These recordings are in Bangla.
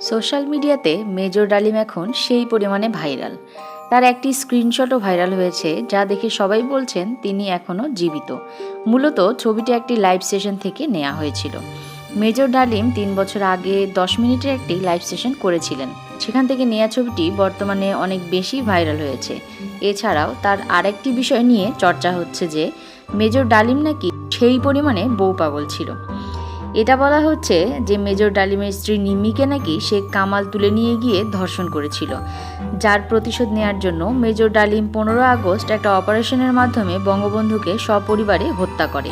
সোশ্যাল মিডিয়াতে মেজর ডালিম এখন সেই পরিমাণে ভাইরাল। তার একটি স্ক্রিনশটও ভাইরাল হয়েছে, যা দেখে সবাই বলছেন তিনি এখনও জীবিত। মূলত ছবিটি একটি লাইভ সেশন থেকে নেওয়া হয়েছিল। মেজর ডালিম তিন বছর আগে দশ মিনিটের একটি লাইভ সেশন করেছিলেন। সেখান থেকে নেওয়া ছবিটি বর্তমানে অনেক বেশি ভাইরাল হয়েছে। এছাড়াও তার আরেকটি বিষয় নিয়ে চর্চা হচ্ছে যে, মেজর ডালিম নাকি সেই পরিমাণে বউ পাগল ছিল। এটা বলা হচ্ছে যে মেজর ডালিমের স্ত্রী নিম্মিকে নাকি সে কামাল তুলে নিয়ে গিয়ে ধর্ষণ করেছিল। যার প্রতিশোধ নেয়ার জন্য মেজর ডালিম পনেরো আগস্ট একটা অপারেশনের মাধ্যমে বঙ্গবন্ধুকে সপরিবারে হত্যা করে।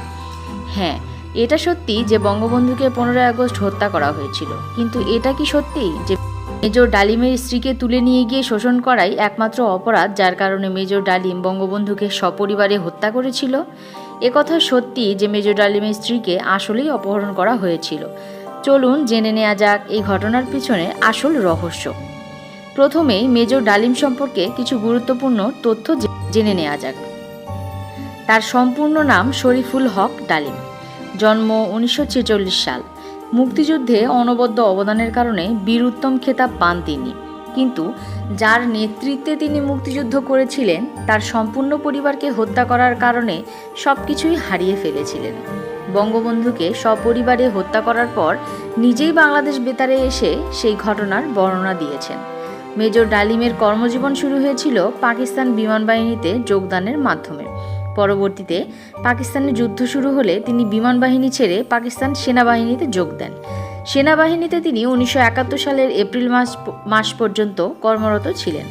হ্যাঁ এটা সত্যি যে বঙ্গবন্ধুকে পনেরোই আগস্ট হত্যা করা হয়েছিল। কিন্তু এটা কি সত্যি যে মেজর ডালিমের স্ত্রীকে তুলে নিয়ে গিয়ে শোষণ করাই একমাত্র অপরাধ যার কারণে মেজর ডালিম বঙ্গবন্ধুকে সপরিবারে হত্যা করেছিল? একথা সত্যি যে মেজর ডালিমের স্ত্রীকে আসলেই অপহরণ করা হয়েছিল। চলুন জেনে নেওয়া যাক এই ঘটনার পিছনে আসল রহস্য। প্রথমেই মেজর ডালিম সম্পর্কে কিছু গুরুত্বপূর্ণ তথ্য জেনে নেওয়া যাক। তার সম্পূর্ণ নাম শরীফুল হক ডালিম। জন্ম উনিশশো ছেচল্লিশ সাল। মুক্তিযুদ্ধে অনবদ্য অবদানের কারণে বীরুত্তম খেতাব পান তিনি। কিন্তু যার নেতৃত্বে তিনি মুক্তিযুদ্ধ করেছিলেন, তার সম্পূর্ণ পরিবারকে হত্যা করার কারণে সব কিছুই হারিয়ে ফেলেছিলেন। বঙ্গবন্ধুকে সপরিবারে হত্যা করার পর নিজেই বাংলাদেশ বেতারে এসে সেই ঘটনার বর্ণনা দিয়েছেন। মেজর ডালিমের কর্মজীবন শুরু হয়েছিল পাকিস্তান বিমান বাহিনীতে যোগদানের মাধ্যমে। পরবর্তীতে পাকিস্তানে যুদ্ধ শুরু হলে তিনি বিমান বাহিনী ছেড়ে পাকিস্তান সেনাবাহিনীতে যোগ দেন। সেনাবাহিনীতে তিনি উনিশশো একাত্তর সালের এপ্রিল মাস মাস পর্যন্ত কর্মরত ছিলেন।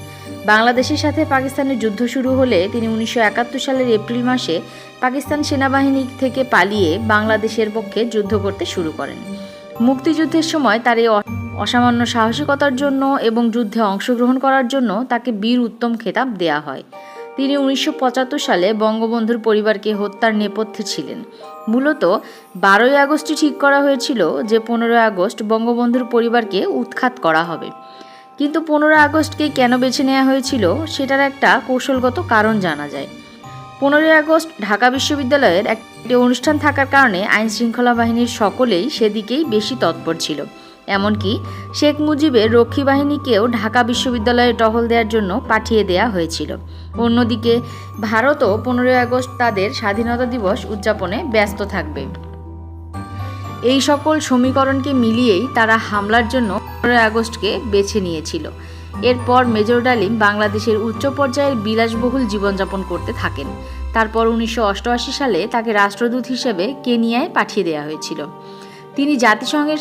বাংলাদেশের সাথে পাকিস্তানের যুদ্ধ শুরু হলে তিনি উনিশশো একাত্তর সালের এপ্রিল মাসে পাকিস্তান সেনাবাহিনী থেকে পালিয়ে বাংলাদেশের পক্ষে যুদ্ধ করতে শুরু করেন। মুক্তিযুদ্ধের সময় তার এই অসামান্য সাহসিকতার জন্য এবং যুদ্ধে অংশগ্রহণ করার জন্য তাকে বীর উত্তম খেতাব দেয়া হয়। তিনি উনিশশো পঁচাত্তর সালে বঙ্গবন্ধুর পরিবারকে হত্যার নেপথ্যে ছিলেন। মূলত বারোই আগস্টই ঠিক করা হয়েছিল যে পনেরোই আগস্ট বঙ্গবন্ধুর পরিবারকে উৎখাত করা হবে। কিন্তু পনেরোই আগস্টকে কেন বেছে নেওয়া হয়েছিল সেটার একটা কৌশলগত কারণ জানা যায়। পনেরোই আগস্ট ঢাকা বিশ্ববিদ্যালয়ের একটি অনুষ্ঠান থাকার কারণে আইন শৃঙ্খলা বাহিনীর সকলেই সেদিকেই বেশি তৎপর ছিল। এমনকি শেখ মুজিবের রক্ষী বাহিনীকেও ঢাকা বিশ্ববিদ্যালয়ে টহল দেওয়ার জন্য পাঠিয়ে দেয়া হয়েছিল। অন্যদিকে ভারতও পনেরোই আগস্ট তাদের স্বাধীনতা দিবস উদযাপনে ব্যস্ত থাকবে। এই সকল সমীকরণকে মিলিয়েই তারা হামলার জন্য পনেরোই আগস্টকে বেছে নিয়েছিল। এরপর মেজর ডালিম বাংলাদেশের উচ্চ পর্যায়ের বিলাসবহুল জীবনযাপন করতে থাকেন। তারপর উনিশশো অষ্টআশি সালে তাকে রাষ্ট্রদূত হিসেবে কেনিয়ায় পাঠিয়ে দেওয়া হয়েছিল। তিনি জাতিসংঘের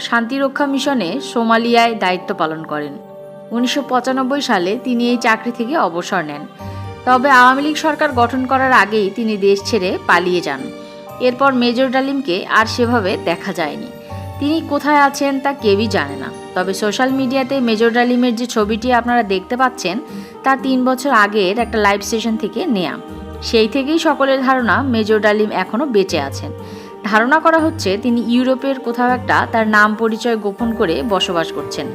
শান্তিরক্ষা মিশনে সোমালিয়ায় দায়িত্ব পালন করেন। উনিশশো পঁচানব্বই সালে তিনি এই চাকরি থেকে অবসর নেন। তবে আওয়ামী লীগ সরকার গঠন করার আগেই তিনি দেশ ছেড়ে পালিয়ে যান। এরপর মেজর ডালিমকে আর সেভাবে দেখা যায়নি। তিনি কোথায় আছেন তা কেউই জানে না। তবে সোশ্যাল মিডিয়াতে মেজর ডালিমের যে ছবিটি আপনারা দেখতে পাচ্ছেন, তা তিন বছর আগের একটা লাইভ সেশন থেকে নেয়া। সেই থেকেই সকলের ধারণা মেজর ডালিম এখনও বেঁচে আছেন। ধারণা করা হচ্ছে তিনি ইউরোপের কোথাও একটা তার নাম পরিচয় গোপন করে বসবাস করছেন।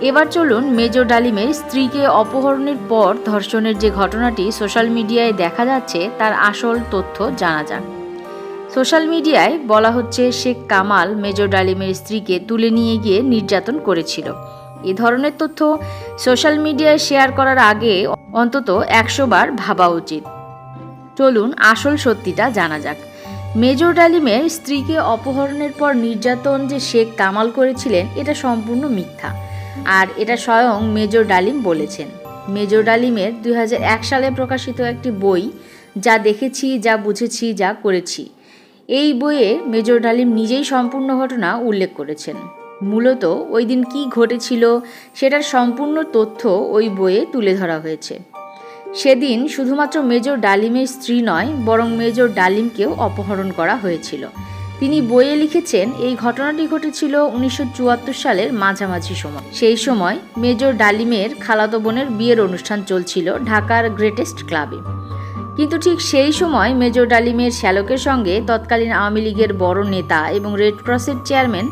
এবার চলুন মেজর ডালিমের স্ত্রীকে অপহরণের পর ধর্ষণের যে ঘটনাটি সোশ্যাল মিডিয়ায় দেখা যাচ্ছে তার আসল তথ্য জানা যাক। সোশ্যাল মিডিয়ায় বলা হচ্ছে শেখ কামাল মেজর ডালিমের স্ত্রীকে তুলে নিয়ে গিয়ে নির্যাতন করেছিল। এ ধরনের তথ্য সোশ্যাল মিডিয়ায় শেয়ার করার আগে অন্তত একশো বার ভাবা উচিত। চলুন আসল সত্যিটা জানা যাক। মেজর ডালিমের স্ত্রীকে অপহরণের পর নির্যাতন যে শেখ কামাল করেছিলেন, এটা সম্পূর্ণ মিথ্যা। আর এটা স্বয়ং মেজর ডালিম বলেছেন। মেজর ডালিমের দুই হাজার এক সালে প্রকাশিত একটি বই, যা দেখেছি, যা বুঝেছি, যা করেছি এই বইয়ে মেজর ডালিম নিজেই সম্পূর্ণ ঘটনা উল্লেখ করেছেন। মূলত ওই দিন কী ঘটেছিল, সেটার সম্পূর্ণ তথ্য ওই বইয়ে তুলে ধরা হয়েছে। সেদিন শুধুমাত্র মেজর ডালিমের স্ত্রী নয়, বরং মেজর ডালিমকেও অপহরণ করা হয়েছিল। তিনি বইয়ে লিখেছেন, এই ঘটনাটি ঘটেছিল উনিশশো চুয়াত্তর সালের মাঝামাঝি সময়। সেই সময় মেজর ডালিমের খালাতো বোনের বিয়ের অনুষ্ঠান চলছিল ঢাকার গ্রেটেস্ট ক্লাবে। কিন্তু ঠিক সেই সময় মেজর ডালিমের শ্যালকের সঙ্গে তৎকালীন আওয়ামী লীগের বড় নেতা এবং রেড ক্রসের চেয়ারম্যান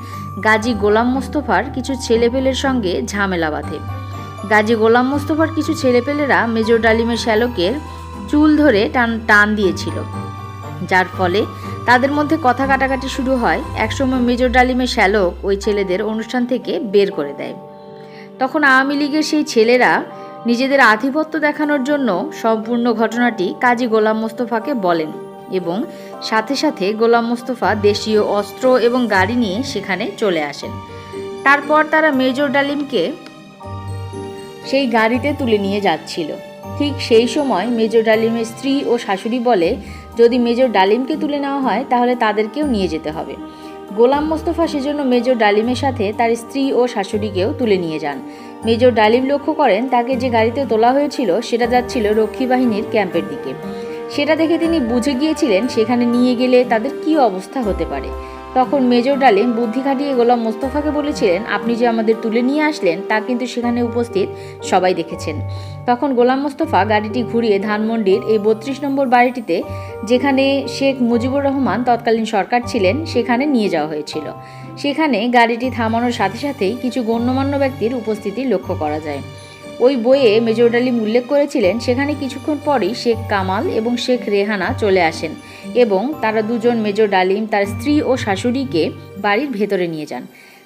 গাজী গোলাম মোস্তফার কিছু ছেলেপেলের সঙ্গে ঝামেলা বাঁধে। গাজী গোলাম মোস্তফার কিছু ছেলেপেলেরা মেজর ডালিমের শ্যালকের চুল ধরে টান টান দিয়েছিল। যার ফলে তাদের মধ্যে কথা কাটাকাটি শুরু হয়। একসময় মেজর ডালিমের শ্যালক ওই ছেলেদের অনুষ্ঠান থেকে বের করে দেয়। তখন আওয়ামী লীগের সেই ছেলেরা নিজেদের আধিপত্য দেখানোর জন্য সম্পূর্ণ ঘটনাটি কাজী গোলাম মোস্তফাকে বলেন এবং সাথে সাথে গোলাম মোস্তফা দেশীয় অস্ত্র এবং গাড়ি নিয়ে সেখানে চলে আসেন। তারপর তারা মেজর ডালিমকে সেই গাড়িতে তুলে নিয়ে যাচ্ছিল। ঠিক সেই সময় মেজর ডালিমের স্ত্রী ও শাশুড়ি বলে, যদি মেজর ডালিমকে তুলে নেওয়া হয়, তাহলে তাদেরকেও নিয়ে যেতে হবে। গোলাম মোস্তফা সেজন্য মেজর ডালিমের সাথে তার স্ত্রী ও শাশুড়িকেও তুলে নিয়ে যান। মেজর ডালিম লক্ষ্য করেন, তাকে যে গাড়িতে তোলা হয়েছিল, সেটা যাচ্ছিল রক্ষী বাহিনীর ক্যাম্পের দিকে। সেটা দেখে তিনি বুঝে গিয়েছিলেন, সেখানে নিয়ে গেলে তাদের কী অবস্থা হতে পারে। তখন মেজর ডালিম বুদ্ধি খাটিয়ে গোলাম মোস্তফাকে বলেছিলেন, আপনি যে আমাদের তুলে নিয়ে আসলেন, তা কিন্তু সেখানে উপস্থিত সবাই দেখেছেন। তখন গোলাম মোস্তফা গাড়িটি ঘুরিয়ে ধানমন্ডির এই বত্রিশ নম্বর বাড়িটিতে, যেখানে শেখ মুজিবুর রহমান তৎকালীন সরকার ছিলেন, সেখানে নিয়ে যাওয়া হয়েছিল। সেখানে গাড়িটি থামানোর সাথে সাথেই কিছু গণ্যমান্য ব্যক্তির উপস্থিতি লক্ষ্য করা যায়। ওই বইয়ে মেজর ডালিম উল্লেখ করেছিলেন, সেখানে কিছুক্ষণ পরেই শেখ কামাল এবং শেখ রেহানা চলে আসেন। এবং তারা দুজন মেজর ডালিম, তার স্ত্রী ও শাশুড়িকে বাড়ির ভেতরে নিয়ে যান।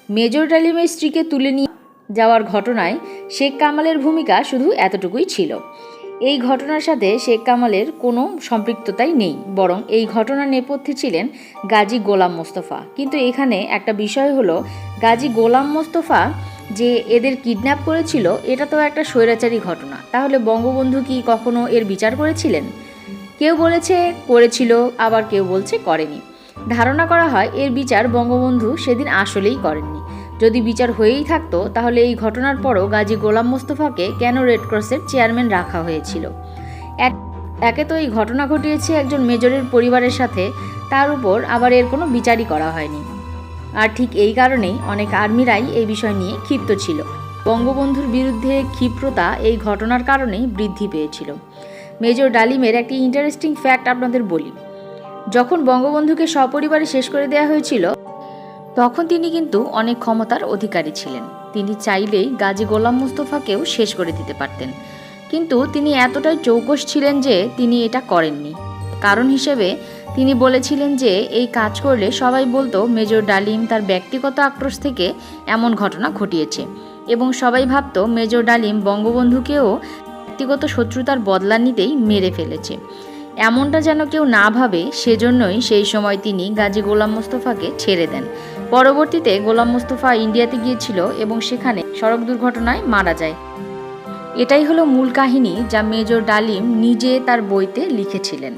মেজর ডালিমের স্ত্রীকে তুলে নিয়ে যাওয়ার ঘটনায় শেখ কামালের ভূমিকা শুধু এতটুকুই ছিল। এই ঘটনার সাথে শেখ কামালের কোনো সম্পৃক্ততাই নেই, বরং এই ঘটনার নেপথ্যে ছিলেন গাজী গোলাম মোস্তফা। কিন্তু এখানে একটা বিষয় হলো, গাজী গোলাম মোস্তফা যে এদের কিডন্যাপ করেছিল, এটা তো একটা স্বৈরাচারী ঘটনা। তাহলে বঙ্গবন্ধু কি কখনো এর বিচার করেছিলেন? কেউ বলেছে করেছিল, আবার কেউ বলছে করেনি। ধারণা করা হয় এর বিচার বঙ্গবন্ধু সেদিন আসলেই করেননি। যদি বিচার হয়েই থাকতো, তাহলে এই ঘটনার পরও গাজী গোলাম মোস্তফাকে কেন রেড ক্রসের চেয়ারম্যান রাখা হয়েছিল? এক, একে তো এই ঘটনা ঘটিয়েছে একজন মেজরের পরিবারের সাথে, তার উপর আবার এর কোনো বিচারই করা হয়নি। আর ঠিক এই কারণেই অনেক আর্মিরাই এই বিষয় নিয়ে ক্ষিপ্ত ছিল। বঙ্গবন্ধুর বিরুদ্ধে ক্ষিপ্রতা এই ঘটনার কারণেই বৃদ্ধি পেয়েছিল। মেজর ডালিমের একটি ইন্টারেস্টিং ফ্যাক্ট আপনাদের বলি। যখন বঙ্গবন্ধুকে সপরিবারে শেষ করে দেওয়া হয়েছিল, তখন তিনি কিন্তু অনেক ক্ষমতার অধিকারী ছিলেন। তিনি চাইলেই গাজী গোলাম মুস্তফাকেও শেষ করে দিতে পারতেন। কিন্তু তিনি এতটাই চৌকস ছিলেন যে তিনি এটা করেননি। কারণ হিসেবে তিনি বলেছিলেন যে এই কাজ করলে সবাই বলতো মেজর ডালিম তার ব্যক্তিগত আক্রোশ থেকে এমন ঘটনা ঘটিয়েছে। এবং সবাই ভাবত মেজর ডালিম বঙ্গবন্ধুকেও ব্যক্তিগত শত্রুতার বদলা নিতেই মেরে ফেলেছে। এমনটা যেন কেউ না ভাবে, সেজন্যই সেই সময় তিনি গাজী গোলাম মোস্তফাকে ছেড়ে দেন। পরবর্তীতে গোলাম মোস্তফা ইন্ডিয়াতে গিয়েছিল এবং সেখানে সড়ক দুর্ঘটনায় মারা যায়। এটাই হলো মূল কাহিনী যা মেজর ডালিম নিজে তার বইতে লিখেছিলেন।